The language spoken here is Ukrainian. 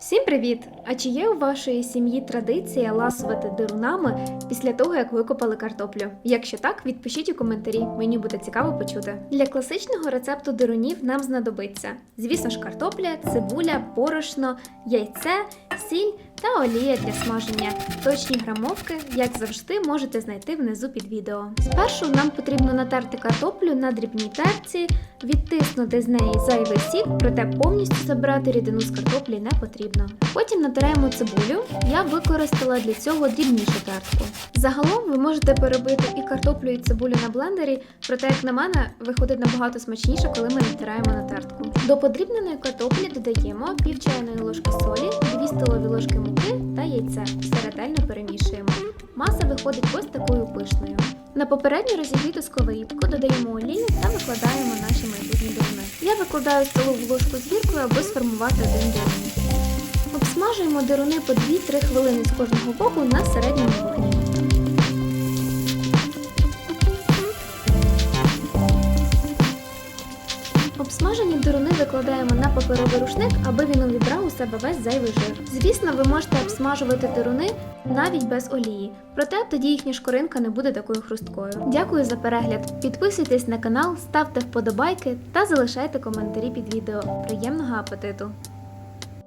Всім привіт! А чи є у вашої сім'ї традиція ласувати дирунами після того, як викопали картоплю? Якщо так, відпишіть у коментарі, мені буде цікаво почути. Для класичного рецепту дирунів нам знадобиться, звісно ж, картопля, цибуля, борошно, яйце, сіль та олія для смаження. Точні грамовки, як завжди, можете знайти внизу під відео. Спершу нам потрібно натерти картоплю на дрібній терці, відтиснути з неї зайвий сік, проте повністю забирати рідину з картоплі не потрібно. Потім натираємо цибулю. Я використала для цього дрібнішу тертку. Загалом ви можете перебити і картоплю, і цибулю на блендері, проте, як на мене, виходить набагато смачніше, коли ми натираємо на тертку. До подрібненої картоплі додаємо пів чайної ложки солі, 2 столові ложки муки яйце. Все перемішуємо. Маса виходить ось такою пишною. На попередню розігріту сковорідку додаємо олію та викладаємо наші майбутні дурни. Я викладаю столову ложку з гіркою, аби сформувати один дирун. Обсмажуємо дируни по 2-3 хвилини з кожного боку на середньому вогні. Обсмажені дуруни викладаємо на паперовий рушник, аби він увібрав у себе весь зайвий жир. Звісно, ви можете обсмажувати дуруни навіть без олії, проте тоді їхня шкоринка не буде такою хрусткою. Дякую за перегляд. Підписуйтесь на канал, ставте вподобайки та залишайте коментарі під відео. Приємного апетиту!